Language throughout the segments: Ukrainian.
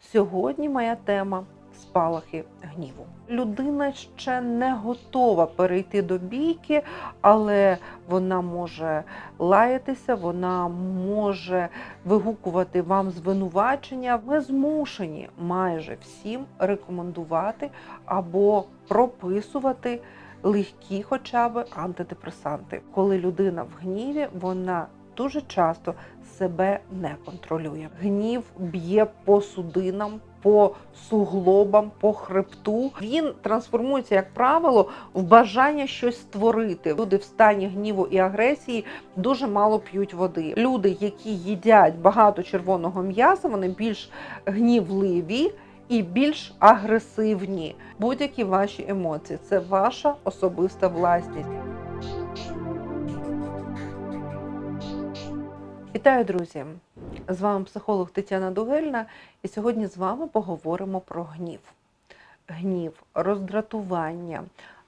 Сьогодні моя тема спалахи гніву. Людина ще не готова перейти до бійки, але вона може лаятися, вона може вигукувати вам звинувачення. Ми змушені майже всім рекомендувати або прописувати легкі, хоча б антидепресанти. Коли людина в гніві, вона дуже часто себе не контролює. Гнів б'є по судинам, по суглобам, по хребту. Він трансформується, як правило, в бажання щось створити. Люди в стані гніву і агресії дуже мало п'ють води. Люди, які їдять багато червоного м'яса, вони більш гнівливі. І більш агресивні будь-які ваші емоції це ваша особиста власність. Вітаю, друзі! З вами психолог Тетяна Дугельна, і сьогодні з вами поговоримо про гнів. Гнів, роздратування,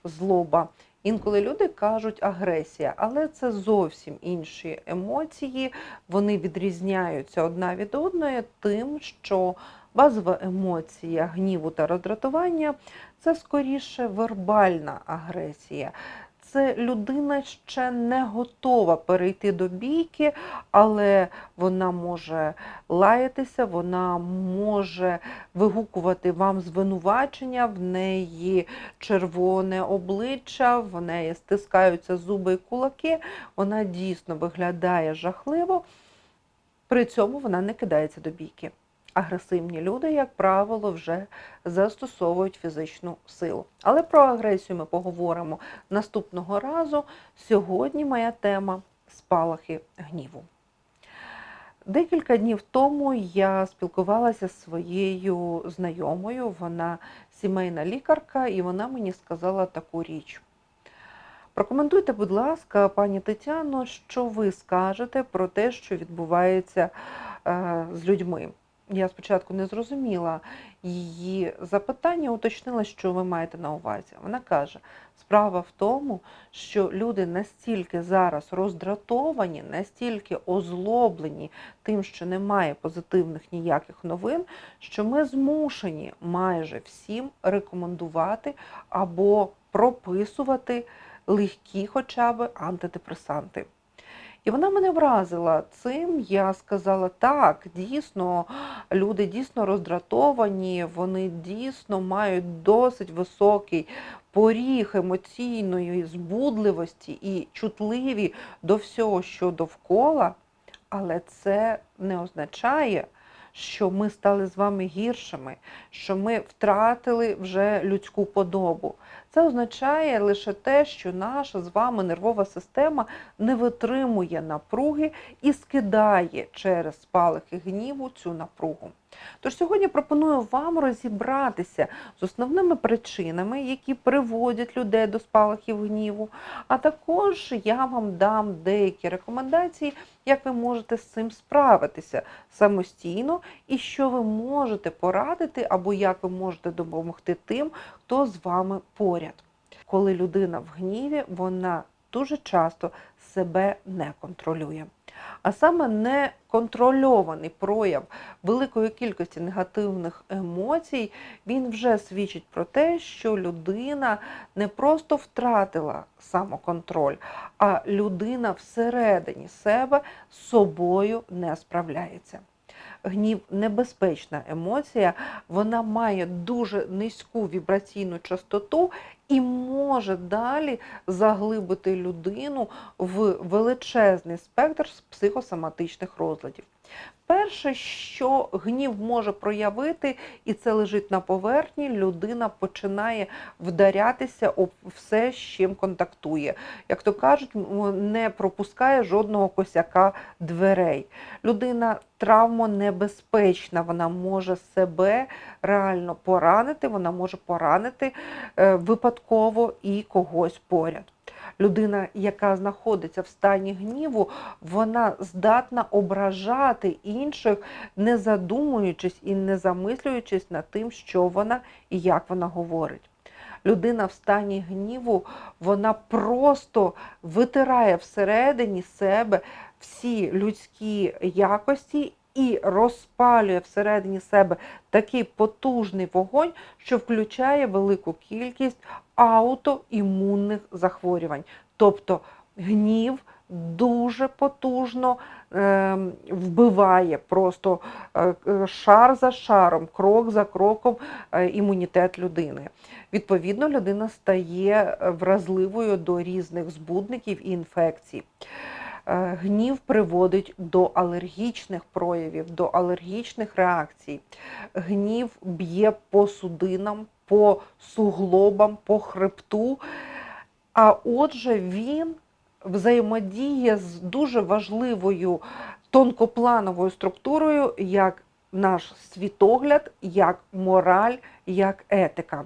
злоба. Інколи люди кажуть агресія, але це зовсім інші емоції. Вони відрізняються одна від одної тим, що базова емоція гніву та роздратування це скоріше вербальна агресія. Це людина ще не готова перейти до бійки, але вона може лаятися, вона може вигукувати вам звинувачення, в неї червоне обличчя, в неї стискаються зуби і кулаки. Вона дійсно виглядає жахливо, при цьому вона не кидається до бійки. Агресивні люди, як правило, вже застосовують фізичну силу. Але про агресію ми поговоримо наступного разу. Сьогодні моя тема спалахи гніву. Декілька днів тому я спілкувалася з своєю знайомою, вона сімейна лікарка, і вона мені сказала таку річ. Прокоментуйте, будь ласка, пані Тетяно, що ви скажете про те, що відбувається е, з людьми. Я спочатку не зрозуміла її запитання, уточнила, що ви маєте на увазі. Вона каже: справа в тому, що люди настільки зараз роздратовані, настільки озлоблені тим, що немає позитивних ніяких новин, що ми змушені майже всім рекомендувати або прописувати легкі, хоча б антидепресанти. І вона мене вразила цим. Я сказала, так, дійсно, люди дійсно роздратовані, вони дійсно мають досить високий поріг емоційної збудливості і чутливі до всього, що довкола, але це не означає. Що ми стали з вами гіршими, що ми втратили вже людську подобу. Це означає лише те, що наша з вами нервова система не витримує напруги і скидає через спалахи гніву цю напругу. Тож сьогодні пропоную вам розібратися з основними причинами, які приводять людей до спалахів гніву, а також я вам дам деякі рекомендації, як ви можете з цим справитися самостійно і що ви можете порадити, або як ви можете допомогти тим, хто з вами поряд. Коли людина в гніві, вона дуже часто себе не контролює. А саме неконтрольований прояв великої кількості негативних емоцій, він вже свідчить про те, що людина не просто втратила самоконтроль, а людина всередині себе собою не справляється. Гнів небезпечна емоція, вона має дуже низьку вібраційну частоту і може далі заглибити людину в величезний спектр психосоматичних розладів. Перше, що гнів може проявити, і це лежить на поверхні, людина починає вдарятися об все, з чим контактує. Як то кажуть, не пропускає жодного косяка дверей. Людина травмонебезпечна, вона може себе реально поранити, вона може поранити е, випадково і когось поряд. Людина, яка знаходиться в стані гніву, вона здатна ображати інших, не задумуючись і не замислюючись над тим, що вона і як вона говорить. Людина в стані гніву, вона просто витирає всередині себе всі людські якості і розпалює всередині себе такий потужний вогонь, що включає велику кількість аутоімунних захворювань. Тобто гнів дуже потужно е, вбиває просто е, е, шар за шаром, крок за кроком е, імунітет людини. Відповідно, людина стає вразливою до різних збудників і інфекцій. Е, Гнів приводить до алергічних проявів, до алергічних реакцій. Гнів б'є по судинам, по суглобам, по хребту. А отже, він взаємодіє з дуже важливою тонкоплановою структурою, як наш світогляд, як мораль, як етика.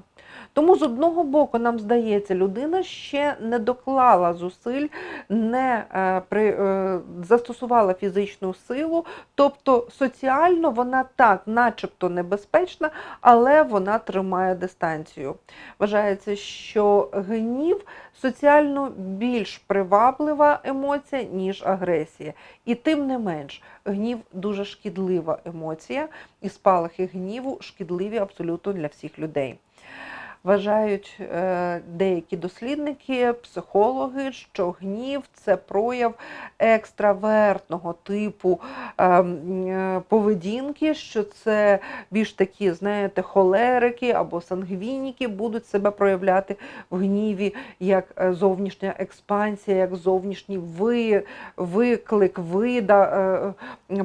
Тому з одного боку, нам здається, людина ще не доклала зусиль, не е, при, е, застосувала фізичну силу, тобто соціально вона так, начебто небезпечна, але вона тримає дистанцію. Вважається, що гнів соціально більш приваблива емоція, ніж агресія. І тим не менш, гнів дуже шкідлива емоція, і спалахи гніву шкідливі абсолютно для всіх людей. Вважають е, деякі дослідники, психологи, що гнів це прояв екстравертного типу е, е, поведінки, що це більш такі, знаєте, холерики або сангвініки будуть себе проявляти в гніві як е, зовнішня експансія, як зовнішній ви, виклик, вида,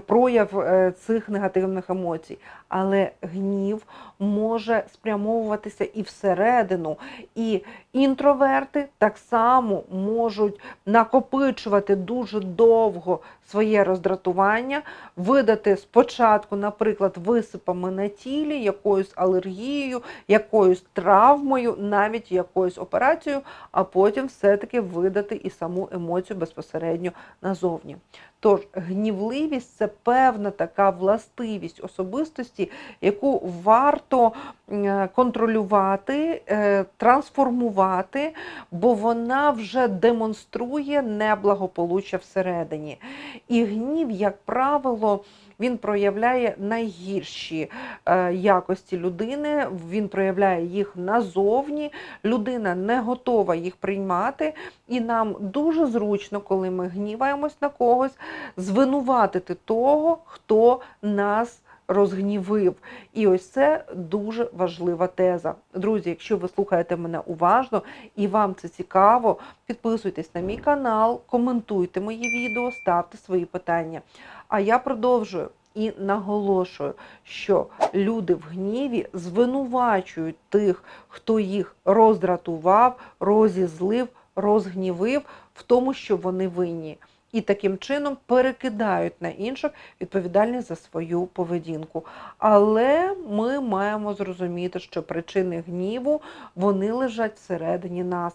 прояв цих негативних емоцій. Але гнів може спрямовуватися і всередину, і інтроверти так само можуть накопичувати дуже довго своє роздратування, видати спочатку, наприклад, висипами на тілі, якоюсь алергією, якоюсь травмою, навіть якоюсь операцією, а потім все-таки видати і саму емоцію безпосередньо назовні. Тож гнівливість це певна така властивість особистості, яку варто е, контролювати, е, трансформувати, бо вона вже демонструє неблагополуччя всередині. І гнів, як правило, він проявляє найгірші е, якості людини, він проявляє їх назовні. Людина не готова їх приймати, і нам дуже зручно, коли ми гніваємось на когось, звинуватити того, хто нас розгнівив. І ось це дуже важлива теза. Друзі, якщо ви слухаєте мене уважно і вам це цікаво, підписуйтесь на мій канал, коментуйте мої відео, ставте свої питання. А я продовжую. І наголошую, що люди в гніві звинувачують тих, хто їх роздратував, розізлив, розгнівив в тому, що вони винні. І таким чином перекидають на інших відповідальність за свою поведінку. Але ми маємо зрозуміти, що причини гніву вони лежать всередині нас.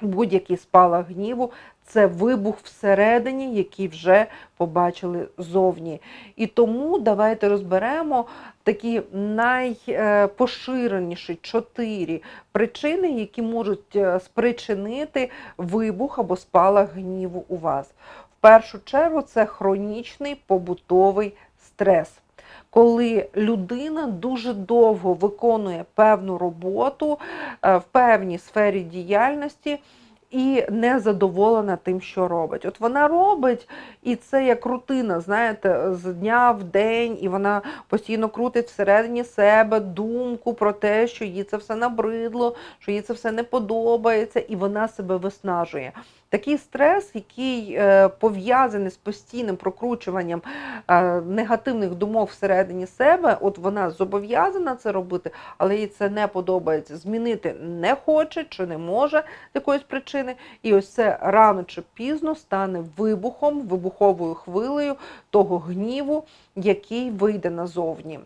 Будь-який спалах гніву це вибух всередині, який вже побачили зовні. І тому давайте розберемо такі найпоширеніші чотири причини, які можуть е, спричинити вибух або спалах гніву у вас. В першу чергу це хронічний побутовий стрес. Коли людина дуже довго виконує певну роботу е, в певній сфері діяльності, і не задоволена тим, що робить. От вона робить, і це як рутина, знаєте, з дня в день, і вона постійно крутить всередині себе думку про те, що їй це все набридло, що їй це все не подобається, і вона себе виснажує. Такий стрес, який е, пов'язаний з постійним прокручуванням е, негативних думок всередині себе, от вона зобов'язана це робити, але їй це не подобається. Змінити не хоче чи не може з якоїсь причини. І ось це рано чи пізно стане вибухом, вибуховою хвилею того гніву, який вийде назовні.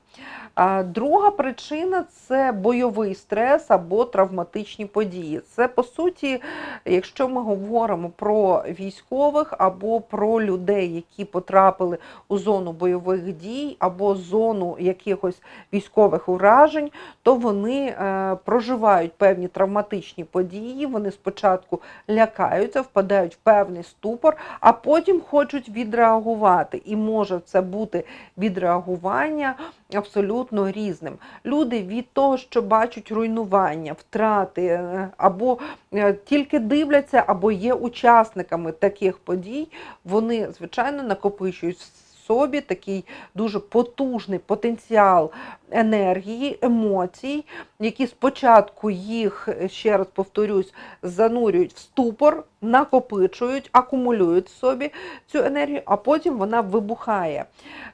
Друга причина це бойовий стрес або травматичні події. Це, по суті, якщо ми говоримо поговоримо про військових або про людей, які потрапили у зону бойових дій або зону якихось військових уражень, то вони е, проживають певні травматичні події. Вони спочатку лякаються, впадають в певний ступор, а потім хочуть відреагувати. І може це бути відреагування абсолютно різним. Люди від того, що бачать руйнування, втрати, е, або е, тільки дивляться, або є учасниками таких подій, вони, звичайно, накопичують собі такий дуже потужний потенціал енергії, емоцій, які спочатку їх, ще раз повторюсь, занурюють в ступор, накопичують, акумулюють в собі цю енергію, а потім вона вибухає.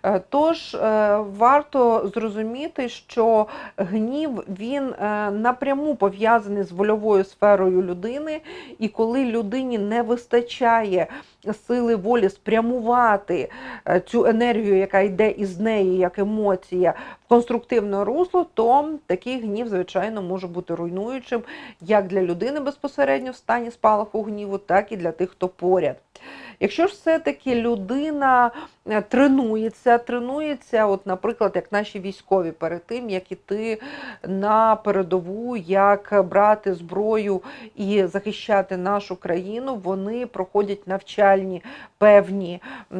Е, Тож е, варто зрозуміти, що гнів він е, напряму пов'язаний з вольовою сферою людини, і коли людині не вистачає сили волі спрямувати цю енергію, яка йде із неї, як емоція, конструктивне русло, то такий гнів, звичайно, може бути руйнуючим як для людини безпосередньо в стані спалаху гніву, так і для тих, хто поряд. Якщо ж все-таки людина е, тренується, тренується, от, наприклад, як наші військові перед тим, як іти на передову, як брати зброю і захищати нашу країну, вони проходять навчальні певні е,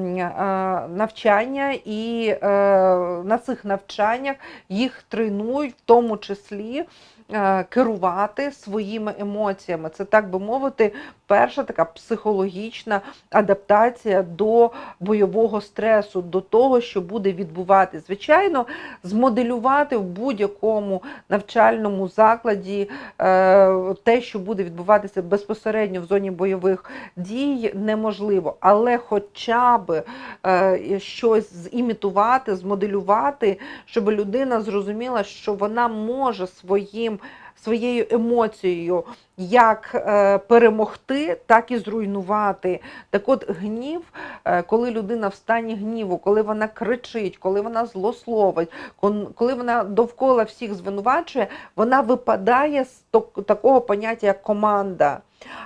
навчання, і е, на цих навчаннях їх тренують, в тому числі керувати своїми емоціями. Це так би мовити, перша така психологічна адаптація до бойового стресу, до того, що буде відбувати. Звичайно, змоделювати в будь-якому навчальному закладі е, те, що буде відбуватися безпосередньо в зоні бойових дій, неможливо. Але хоча б е, щось зімітувати, змоделювати, щоб людина зрозуміла, що вона може своїм своєю емоцією як е, перемогти, так і зруйнувати. Так от гнів, е, коли людина в стані гніву, коли вона кричить, коли вона злословить, коли вона довкола всіх звинувачує, вона випадає з ток- такого поняття, як команда.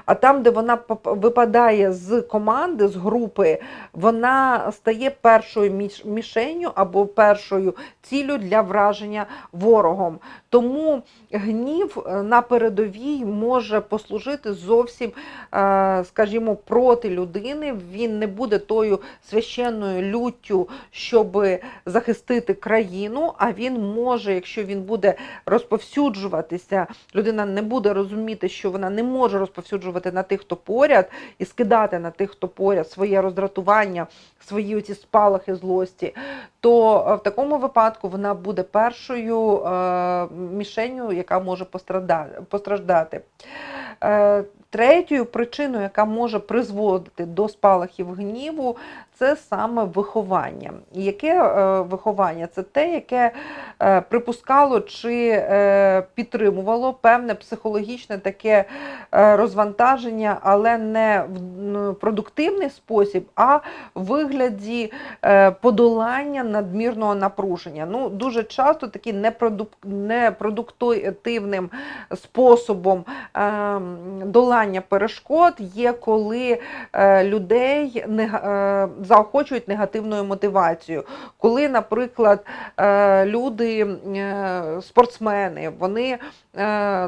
А там, де вона випадає з команди, з групи, вона стає першою міш- мішенню або першою ціллю для враження ворогом. Тому гнів е, на передовій може послужити зовсім, е, скажімо, проти людини. Він не буде тою священною люттю, щоб захистити країну, а він може, якщо він буде розповсюджуватися, людина не буде розуміти, що вона не може розповсюджувати на тих, хто поряд, і скидати на тих, хто поряд своє роздратування, свої оці спалахи злості, то е, в такому випадку вона буде першою е, мішенью, яка може постраждати. Е, Третьою причиною, яка може призводити до спалахів гніву, це саме виховання. Яке виховання? Це те, яке припускало чи підтримувало певне психологічне таке розвантаження, але не в продуктивний спосіб, а в вигляді подолання надмірного напруження. Ну, дуже часто непродук... непродуктивним способом е, долання перешкод є, коли е, людей е, заохочують негативною мотивацією. Коли, наприклад, е, люди, спортсмени, вони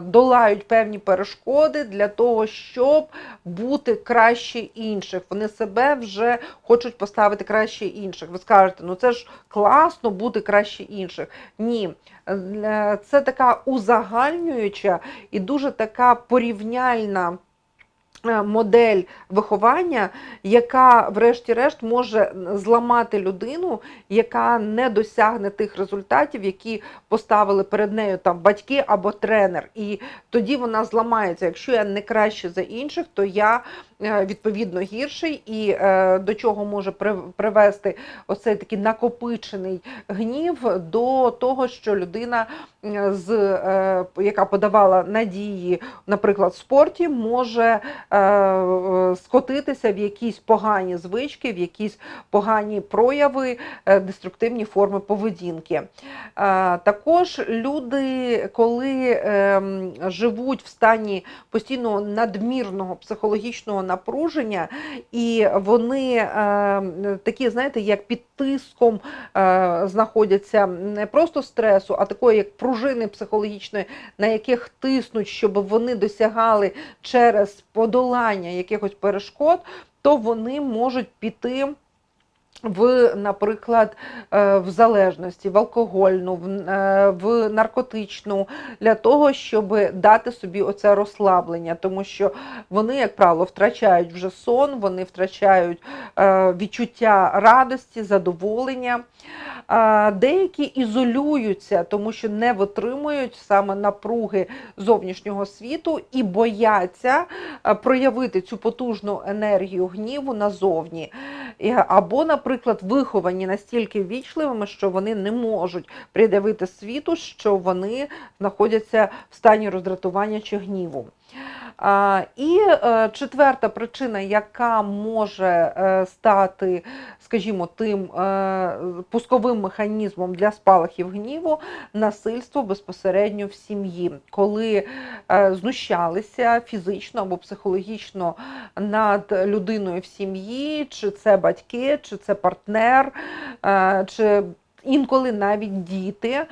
долають певні перешкоди для того, щоб бути краще інших. Вони себе вже хочуть поставити краще інших. Ви скажете, ну це ж класно бути краще інших. Ні, Е, це така узагальнююча і дуже така порівняльна. Е, Модель виховання, яка, врешті-решт, може зламати людину, яка не досягне тих результатів, які поставили перед нею там батьки або тренер. І тоді вона зламається. Якщо я не краще за інших, то я е, відповідно гірший, і е, до чого може привести оцей такий накопичений гнів до того, що людина, з, яка подавала надії, наприклад, в спорті, може скотитися в якісь погані звички, в якісь погані прояви, е, деструктивні форми поведінки. Е, Також люди, коли ем, живуть в стані постійного надмірного психологічного напруження, і вони е, такі, знаєте, як під тиском е, знаходяться не просто стресу, а такої як пружини психологічної, на яких тиснуть, щоб вони досягали через подолання якихось перешкод, то вони можуть піти. В, наприклад, е, в залежності, в алкогольну, в, е, наркотичну, для того, щоб дати собі оце розслаблення, тому що вони, як правило, втрачають вже сон, вони втрачають е, відчуття радості, задоволення. Деякі ізолюються, тому що не витримують саме напруги зовнішнього світу і бояться проявити цю потужну енергію гніву назовні. Або, наприклад, виховані настільки ввічливими, що вони не можуть пред'явити світу, що вони знаходяться в стані роздратування чи гніву. І е, четверта причина, яка може е, стати, скажімо, тим е, пусковим механізмом для спалахів гніву, насильство безпосередньо в сім'ї, коли знущалися фізично або психологічно над людиною в сім'ї, чи це батьки, чи це партнер, чи Інколи навіть діти,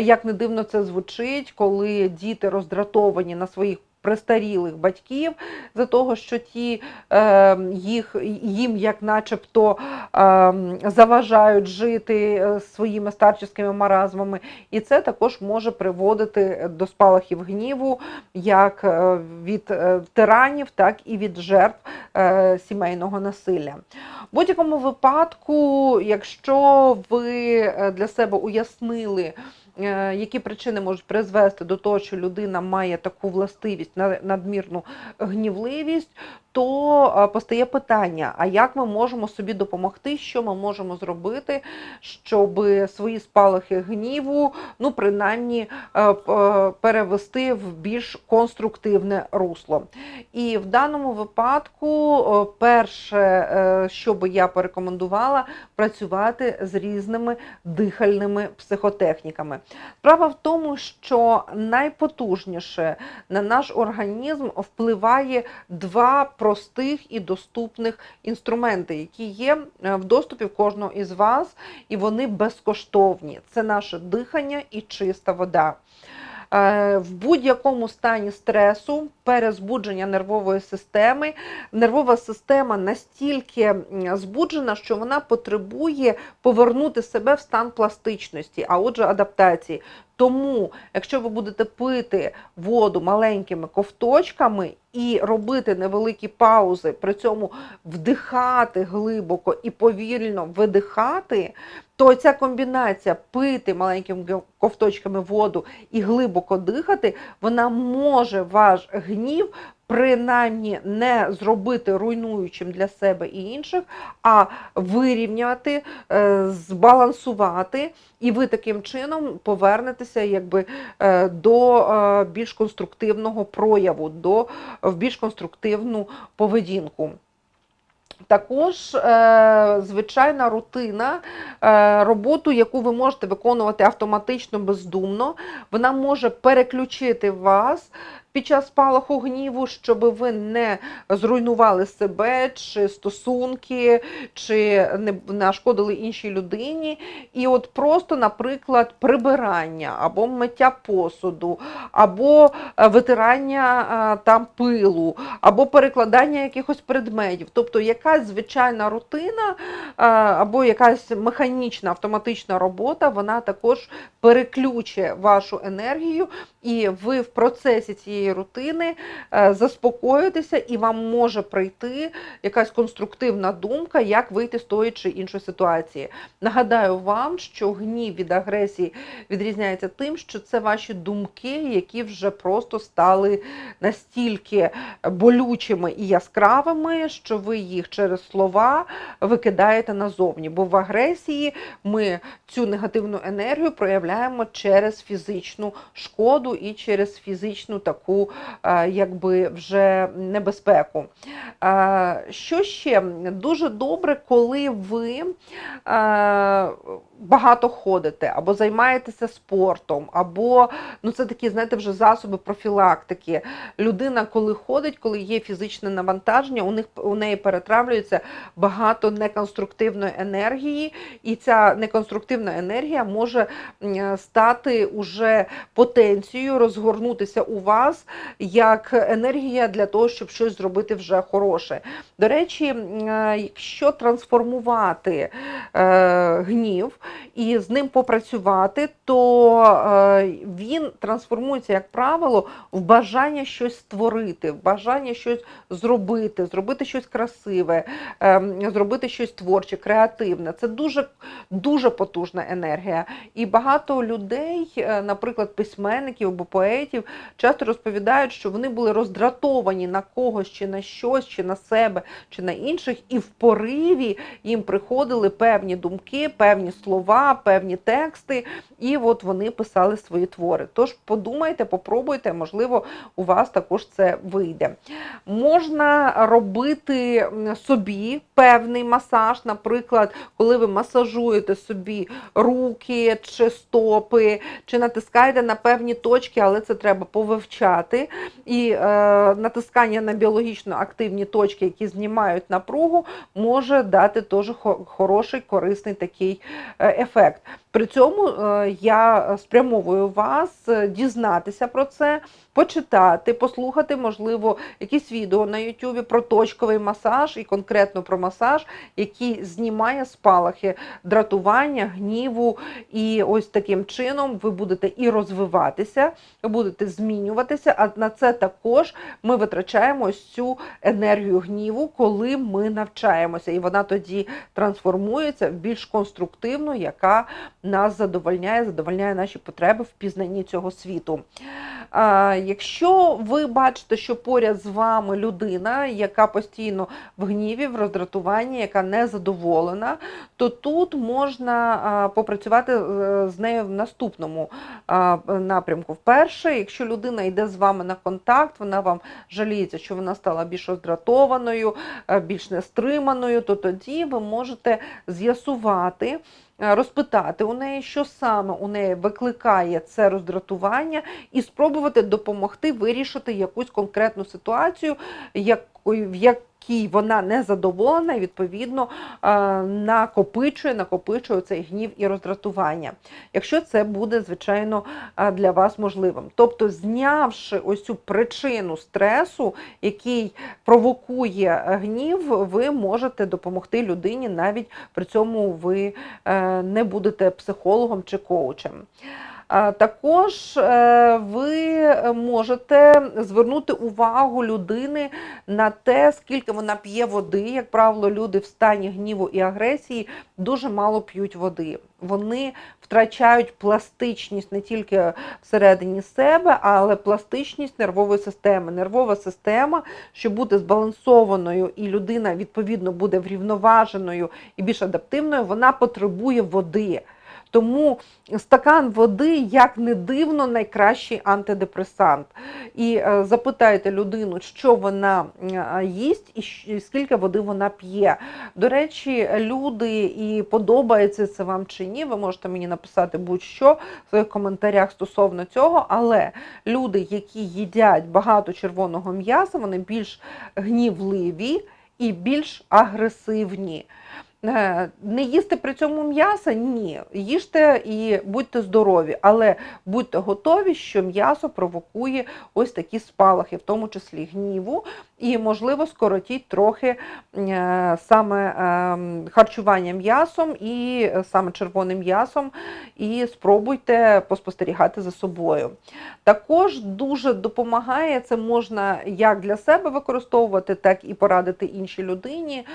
як не дивно це звучить, коли діти роздратовані на своїх престарілих батьків за того, що ті е, їх, їм як начебто е, заважають жити е, своїми старческими маразмами. І це також може приводити до спалахів гніву як е, від е, тиранів, так і від жертв е, сімейного насилля. В будь-якому випадку, якщо ви для себе уяснили, які причини можуть призвести до того, що людина має таку властивість на- надмірну гнівливість, то постає питання: а як ми можемо собі допомогти, що ми можемо зробити, щоб свої спалахи гніву, ну принаймні е, е, перевести в більш конструктивне русло. І в даному випадку, е, перше, що би я порекомендувала, працювати з різними дихальними психотехніками. Справа в тому, що найпотужніше на наш організм впливає два простих і доступних інструменти, які є е, в доступі в кожного із вас, і вони безкоштовні. Це наше дихання і чиста вода. Е, В будь-якому стані стресу, перезбудження нервової системи, нервова система настільки збуджена, що вона потребує повернути себе в стан пластичності, а отже, адаптації. Тому, якщо ви будете пити воду маленькими ковточками і робити невеликі паузи, при цьому вдихати глибоко і повільно видихати, то ця комбінація пити маленькими ковточками воду і глибоко дихати, вона може ваш гнів принаймні не зробити руйнуючим для себе і інших, а вирівняти, е, збалансувати, і ви таким чином повернетеся якби е, до е, більш конструктивного прояву, до в більш конструктивну поведінку. Також звичайна рутина, роботу, яку ви можете виконувати автоматично, бездумно, вона може переключити вас під час спалаху гніву, щоб ви не зруйнували себе чи стосунки, чи не нашкодили іншій людині. І от просто, наприклад, прибирання або миття посуду, або е, витирання е, там пилу, або перекладання якихось предметів. Тобто якась звичайна рутина е, або якась механічна автоматична робота, вона також переключує вашу енергію, і ви в процесі цієї рутини е, заспокоїтеся, і вам може прийти якась конструктивна думка, як вийти з тої чи іншої ситуації. Нагадаю вам, що гнів від агресії відрізняється тим, що це ваші думки, які вже просто стали настільки болючими і яскравими, що ви їх через слова викидаєте назовні. Бо в агресії ми цю негативну енергію проявляємо через фізичну шкоду і через фізичну таку таку е, якби вже небезпеку. Е, Що ще дуже добре, коли ви е, багато ходите або займаєтеся спортом, або ну це такі, знаєте, вже засоби профілактики. Людина, коли ходить, коли є фізичне навантаження, у них у неї перетравлюється багато неконструктивної енергії, і ця неконструктивна енергія може стати уже потенцією, розгорнутися у вас як енергія для того, щоб щось зробити вже хороше. До речі, е, якщо трансформувати е, гнів і з ним попрацювати, то е, він трансформується, як правило, в бажання щось створити, в бажання щось зробити, зробити щось красиве, зробити щось творче, креативне. Це дуже, дуже потужна енергія. І багато людей, наприклад, письменників або поетів, часто розповідають, що вони були роздратовані на когось чи на щось, чи на себе, чи на інших, і в пориві їм приходили певні думки, певні слова, певні тексти, і от вони писали свої твори. Тож подумайте, попробуйте, можливо, у вас також це вийде. Можна робити собі певний масаж, наприклад, коли ви масажуєте собі руки чи стопи, чи натискаєте на певні точки, але це треба повивчати. І е, натискання на біологічно активні точки, які знімають напругу, може дати теж хо- хороший, корисний такий е, ефект. При цьому е, я спрямовую вас е, дізнатися про це, почитати, послухати, можливо, якісь відео на YouTube про точковий масаж і конкретно про масаж, який знімає спалахи дратування, гніву. І ось таким чином ви будете і розвиватися, ви будете змінюватися. А на це також ми витрачаємо ось цю енергію гніву, коли ми навчаємося. І вона тоді трансформується в більш конструктивну, яка нас задовольняє, задовольняє наші потреби в пізнанні цього світу. Якщо ви бачите, що поряд з вами людина, яка постійно в гніві, в роздратуванні, яка не задоволена, то тут можна попрацювати е, з нею в наступному напрямку. Вперше, якщо людина йде з вами на контакт, вона вам жаліється, що вона стала більш роздратованою, е, більш нестриманою, то тоді ви можете з'ясувати. Е, Розпитати у неї, що саме у неї викликає це роздратування, і спробувати допомогти вирішити якусь конкретну ситуацію, в якій вона не задоволена, і відповідно е, накопичує, накопичує цей гнів і роздратування. Якщо це буде, звичайно, е, для вас можливим. Тобто, знявши ось цю причину стресу, який провокує гнів, ви можете допомогти людині, навіть при цьому ви е, не будете психологом чи коучем. Також е, ви можете звернути увагу людини на те, скільки вона п'є води. Як правило, люди в стані гніву і агресії дуже мало п'ють води. Вони втрачають пластичність не тільки всередині себе, але пластичність нервової системи. Нервова система, щоб бути збалансованою, і людина відповідно буде врівноваженою і більш адаптивною, вона потребує води. Тому стакан води, як не дивно, найкращий антидепресант. І е, запитайте людину, що вона е, їсть і скільки води вона п'є. До речі, люди, і подобається це вам чи ні, ви можете мені написати будь-що в своїх коментарях стосовно цього, але люди, які їдять багато червоного м'яса, вони більш гнівливі і більш агресивні. Е, Не їсти при цьому м'яса? Ні. Їжте і будьте здорові, але будьте готові, що м'ясо провокує ось такі спалахи, в тому числі гніву, і, можливо, скоротіть трохи е, саме е, харчування м'ясом і саме червоним м'ясом, і спробуйте поспостерігати за собою. Також дуже допомагає, це можна як для себе використовувати, так і порадити іншій людині.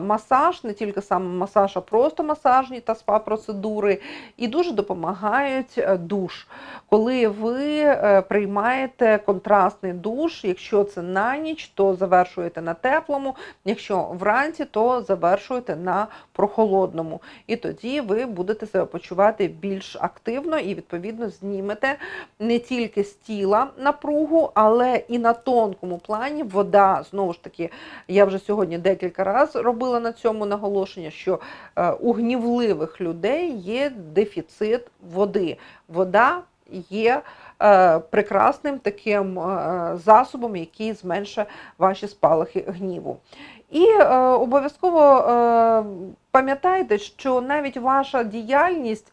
Масаж не тільки тільки саме масаж, а просто масажні та спа-процедури. І дуже допомагають е, душ. Коли ви е, приймаєте контрастний душ, якщо це на ніч, то завершуєте на теплому, якщо вранці, то завершуєте на прохолодному. І тоді ви будете себе почувати більш активно і, відповідно, знімете не тільки з тіла напругу, але і на тонкому плані вода. Знову ж таки, я вже сьогодні декілька разів робила на цьому наголошення, що е, у гнівливих людей є дефіцит води. Вода є е, прекрасним таким е, засобом, який зменшує ваші спалахи гніву. І е, обов'язково е, пам'ятайте, що навіть ваша діяльність,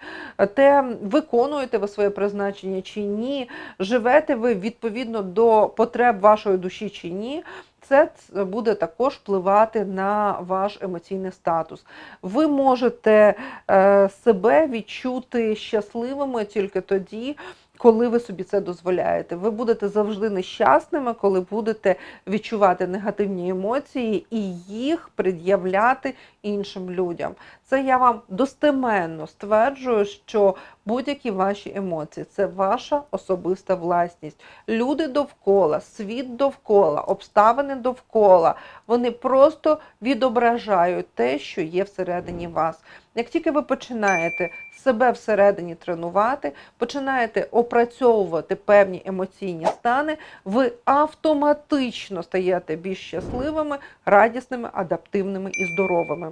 те виконуєте ви своє призначення чи ні, живете ви відповідно до потреб вашої душі чи ні. Це буде також впливати на ваш емоційний статус. Ви можете е, себе відчути щасливими тільки тоді, коли ви собі це дозволяєте. Ви будете завжди нещасними, коли будете відчувати негативні емоції і їх пред'являти іншим людям. Це я вам достеменно стверджую, що будь-які ваші емоції це ваша особиста власність. Люди довкола, світ довкола, обставини довкола, вони просто відображають те, що є всередині вас. Як тільки ви починаєте себе всередині тренувати, починаєте опрацьовувати певні емоційні стани, ви автоматично стаєте більш щасливими, радісними, адаптивними і здоровими.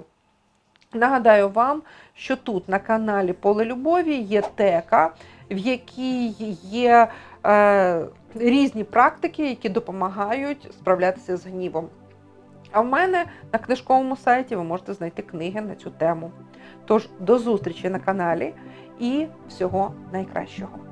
Нагадаю вам, що тут на каналі Поле Любові є тека, в якій є е, різні практики, які допомагають справлятися з гнівом. А в мене на книжковому сайті ви можете знайти книги на цю тему. Тож до зустрічі на каналі і всього найкращого!